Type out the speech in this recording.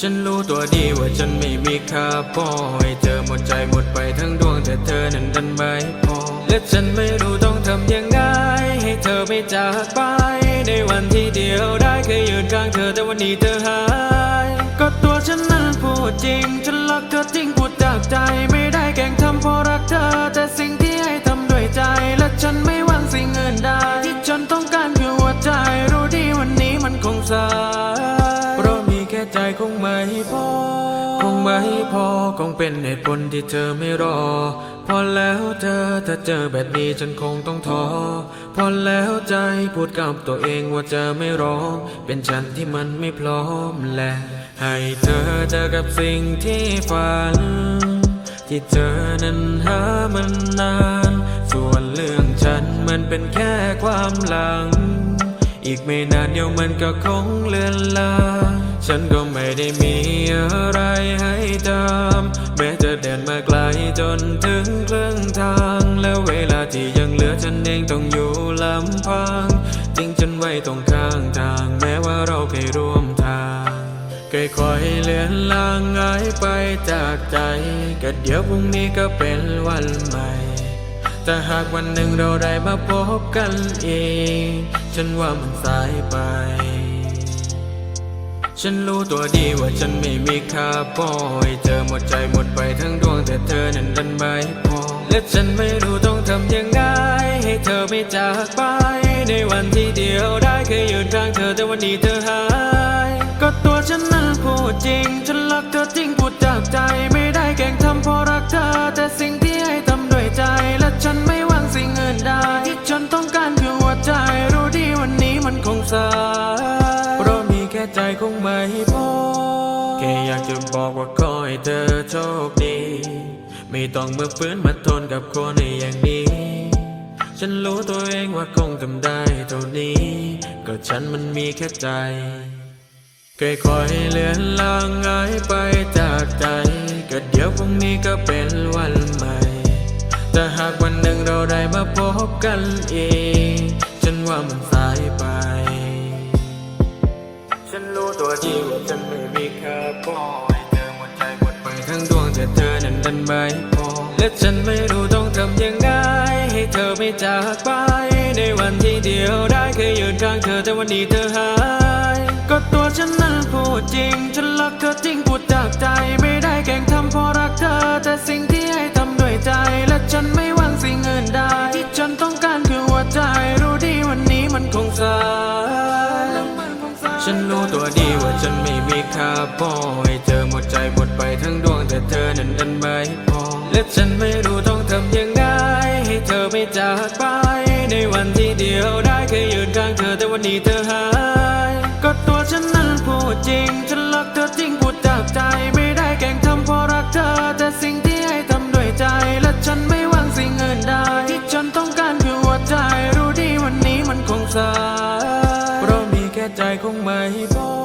ฉันรู้ตัวดีว่าฉันไม่มีค่าพอให้เธอหมดใจหมดไปทั้งดวงแต่เธอนั้นดันไม่พอ และฉันไม่รู้ต้องทำยังไง ให้เธอไม่จากไป ในวันที่เดียวได้เคยยืนข้างเธอแต่วันนี้เธอหาย ก็ตัวฉันนั้นพูดจริง ฉันรักเธอจริงพูดจากใจไม่ได้แกล้งทำเพราะรักเธอ ไม่พอคงเป็นเหตุผลที่เธอไม่รอ พอแล้วเธอถ้าเจอแบบนี้ฉันคงต้องท้อ พอแล้วใจพูดกับตัวเองว่าจะไม่ร้อง เป็นฉันที่มันไม่พร้อมและให้เธอเจอกับสิ่งที่ฝัน ที่เธอนั้นหามันนาน ส่วนเรื่องฉันมันเป็นแค่ความหลัง อีกไม่นานเดี๋ยวมันก็คงเลือนลาง ฉันก็ไม่ได้มีอะไรให้ทำแม้จะเดินมาไกลจนถึงครึ่งทาง แล้วเวลาที่ยังเหลือฉันเองต้องอยู่ลำพังทิ้งฉันไว้ตรงข้างทาง แม้ว่าเราเคยร่วมทางค่อยๆเลือนลางหายไปจากใจก็เดี๋ยวพรุ่งนี้ก็เป็นวันใหม่แต่หากวันหนึ่งเราได้มาพบกันอีก ฉันว่ามันสายไป ฉันรู้ตัวดีว่าฉันไม่มีค่าพอให้เธอหมดใจหมดไปทั้งดวงแต่เธอนั้นดันไม่พอ และฉันไม่รู้ต้องทำยังไง ให้เธอไม่จากไป ในวันที่เดียวได้เคยยืนข้างเธอแต่วันนี้เธอหาย ก็ตัวฉันนั้นพูดจริง ฉันรักเธอจริงพูดจากใจ ไม่ได้แกล้งทำเพราะรักเธอ แต่สิ่งที่ให้ทำด้วยใจ และฉันไม่หวังสิ่งอื่นใดที่ฉันต้องการคือหัวใจ รู้ดีวันนี้มันคงสาย ไม่พอ แค่อยากจะบอกว่าขอให้เธอโชคดี ไม่ต้องมาฟื้นมาทนกับคนในอย่างนี้ ฉันรู้ตัวเองว่าคงทำได้เท่านี้ ก็ฉันมันมีแค่ใจค่อยๆเลือนลางหายไปจากใจ ก็เดี๋ยวพรุ่งนี้ก็เป็นวันใหม่ แต่หากวันหนึ่งเราได้มาพบกันอีก ทั้งดวงแต่เธอนั้นดันไม่พอ และฉันไม่รู้ต้องทำยังไง ให้เธอไม่จากไป ในวันที่เดียวได้เคยยืนข้างเธอแต่วันนี้เธอหาย ก็ตัวฉันนั้นพูดจริง ฉันรักเธอจริงพูดจากใจ ไม่ได้แกล้งทำเพราะรักเธอ แต่สิ่งที่ให้ทำด้วยใจ และฉันไม่หวังสิ่งอื่นใดที่ฉันต้องการคือหัวใจ รู้ดีวันนี้มันคงสายฉันรู้ตัวดีว่าฉันไม่มีค่าพอให้ หมดไปทั้งดวงแต่เธอนั้นดันไม่พอและฉันไม่รู้ต้องทำยังไง ให้เธอไม่จากไป ในวันที่เดียวได้เคยยืนข้างเธอแต่วันนี้เธอหาย ก็ตัวฉันนั้นพูดจริง ฉันรักเธอจริงพูดจากใจ ไม่ได้แกล้งทำเพราะรักเธอ แต่สิ่งที่ให้ทำด้วยใจ และฉันไม่หวังสิ่งอื่นใดที่ฉันต้องการคือหัวใจ รู้ดีวันนี้มันคงสายเพราะมีแค่ใจคงไม่พอ